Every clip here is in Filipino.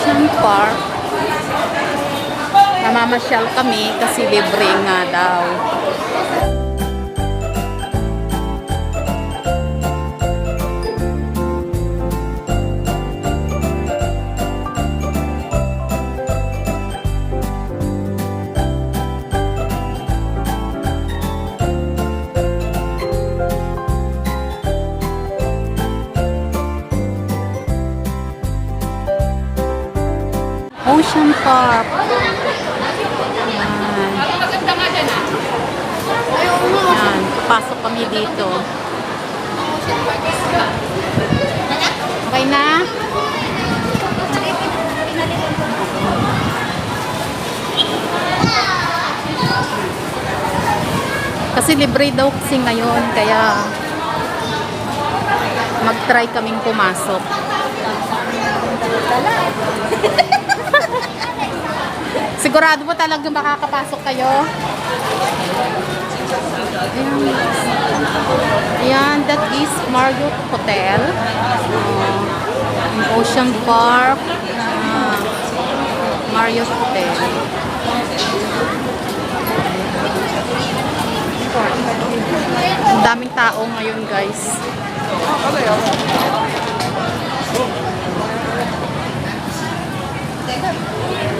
Ocean Park. Namamasyal kami kasi libre nga daw. Ocean Park. Yan. Yan. Pasok kami dito. Okay na? Kasi libre daw kasi ngayon, kaya mag-try kaming pumasok. Sigurado mo talaga makakapasok kayo? Ayan. Ayan, that is Marriott Hotel. Uh, Ocean Park. Uh, Marriott Hotel. Ang daming tao ngayon, guys. Ito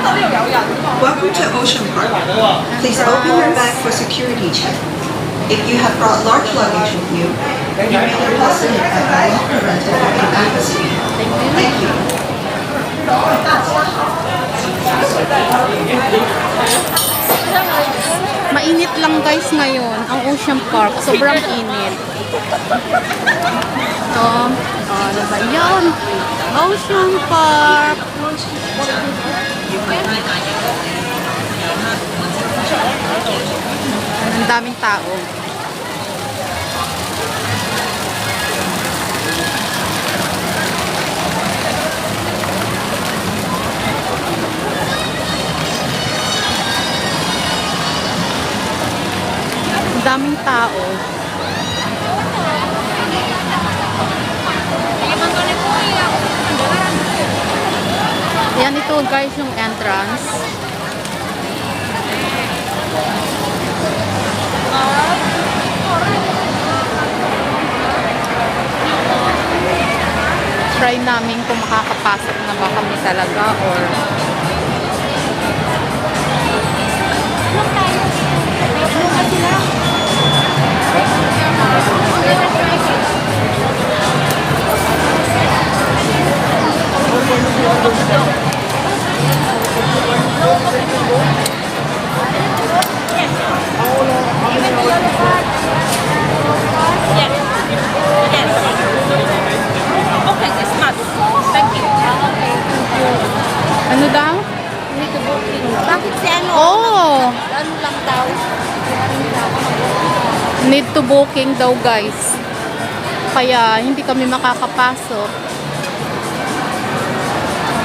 Welcome to Ocean Park. Please open your bag for security check. If you have brought large luggage with you, you may deposit it at the locker rental booking embassy. Thank you. Mainit lang guys ngayon ang Ocean Park. Sobrang init. Ito. Oh, ano ba yun? Ocean Park. Ang daming tao. Ang daming tao. Yan ito guys yung entrance. Try namin kung makakapasok na ba kami talaga or Okay, it's not. Thank you. ano daw? Bakit si ano? Oh, Ano lang daw? need to booking daw guys. Kaya hindi kami makakapasok.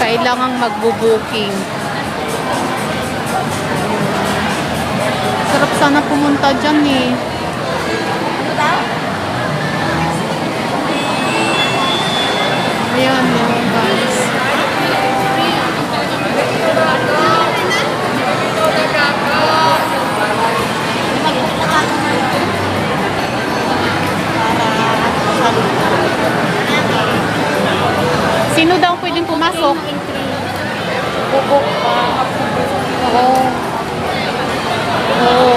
Kailangang magbo-booking. Sarap sana pumunta dyan eh. Ano daw? Ayan oh, guys. Sino daw pwedeng pumasok? Bubok pa. Oo. Oh.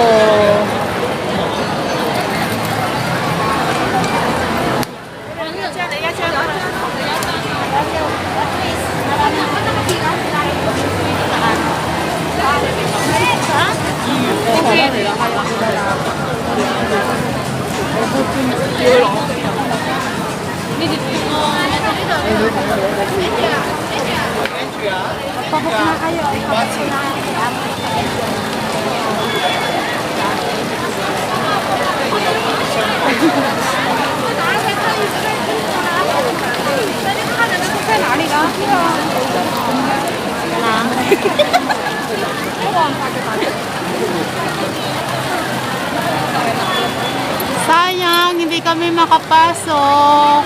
Papok na kayo. Papok na kayo. Sayang, hindi kami makapasok.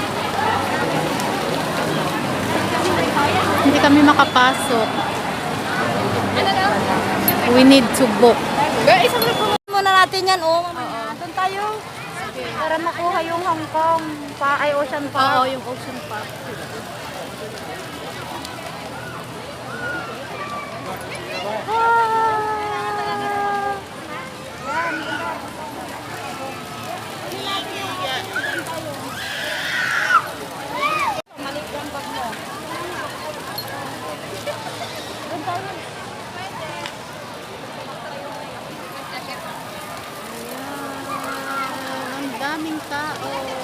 Hindi kami makapasok. We need to book. Muna natin yan, oh. Mamaya. Doon tayo. Para makuha yung Hong Kong. Pa, ay, Ocean Park. Oo, yung Ocean Park. Ang daming tao.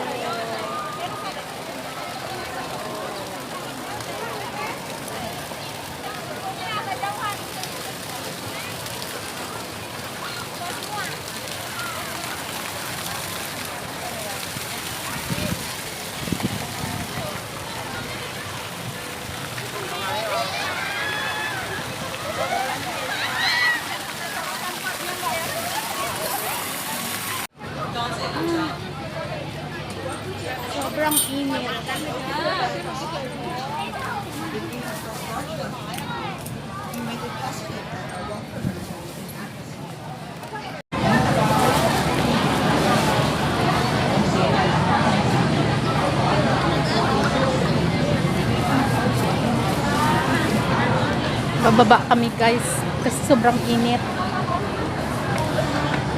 Bababa kami guys kasi sobrang init.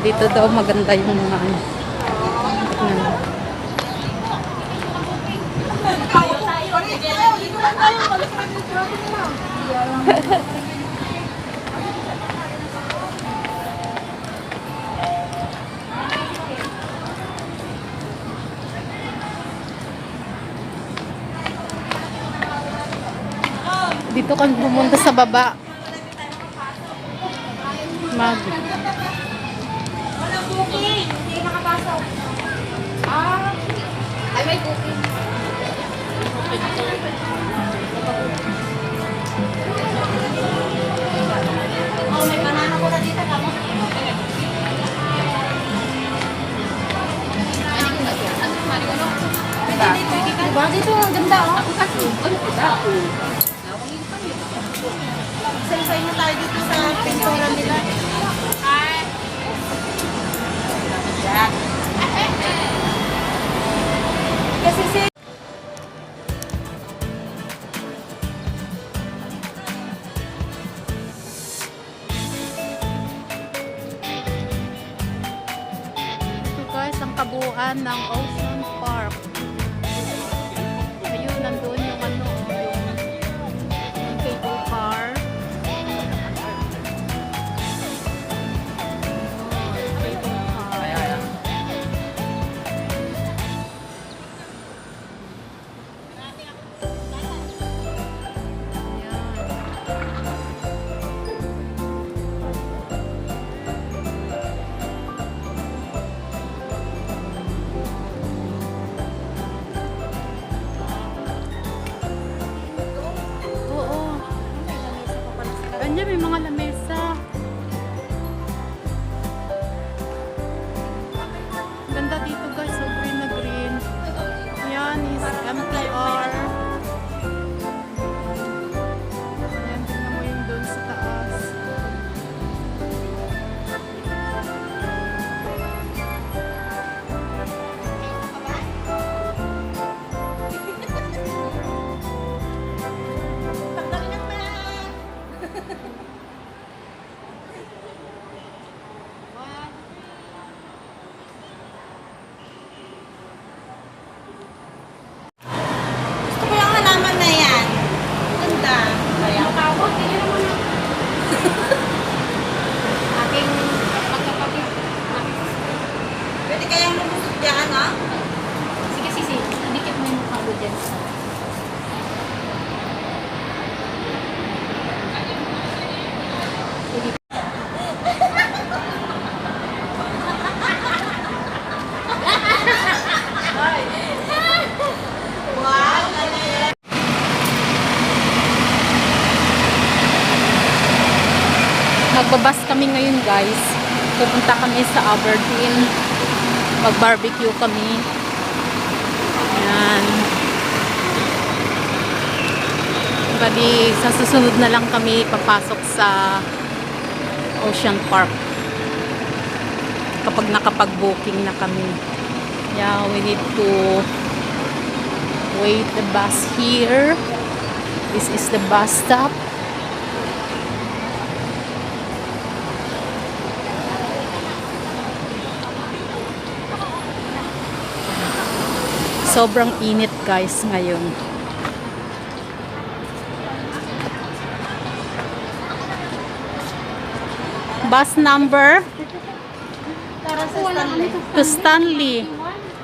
Dito daw maganda yung mga ano. Tingnan. Dito kami pumunta sa baba. Mag. Booking. Hindi nakapasok. Ah. Ay, may booking. Oh, may banana ko na dito. Kamo. Diba? Dito ang ganda, oh. Kasi, ano ko na tayo dito sa pintura nila. Kasi si Ito guys, ang kabuuan ng Ocean Park. Guys. Pupunta kami sa Aberdeen. Mag-barbecue kami. Yan. Bali, sa susunod na lang kami papasok sa Ocean Park. Kapag nakapag-booking na kami. Yeah, we need to wait the bus here. This is the bus stop. Sobrang init guys ngayon. Bus number Para sa Stanley. to Stanley.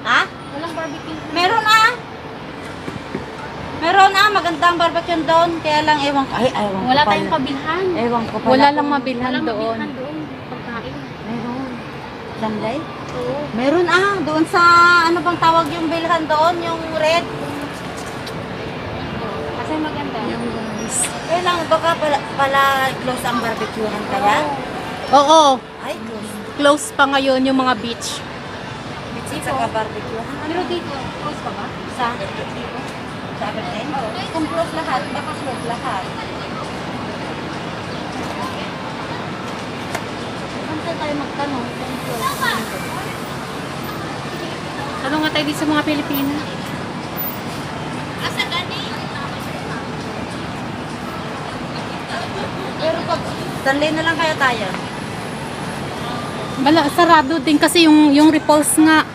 Ha? Walang barbecue. Meron ah. Meron ah, magandang barbecue doon. Kaya lang ewan ko. Ay, ewan ko Wala pala. tayong pabilhan. Ewan ko pala. Wala lang kung- mabilhan Walang doon. mabilhan doon. Pagkain. Meron. Stanley? Oo. Meron ah, doon sa ano bang tawag yung bilhan doon, yung red. Kasi maganda. Kaya lang baka pala, pala close ang barbecuehan kaya? Oo, Ay, close. close pa ngayon yung mga beach. Bitsi sa barbecuehan. Pero dito, close pa ba? Sa? Sa Aberdeen? Kung close lahat, baka close lahat. Saan tayo magtanong? Ano nga tayo dito sa mga Pilipino? Pero pag Stanley na lang kaya tayo. Wala, sarado din kasi yung, yung repulse nga.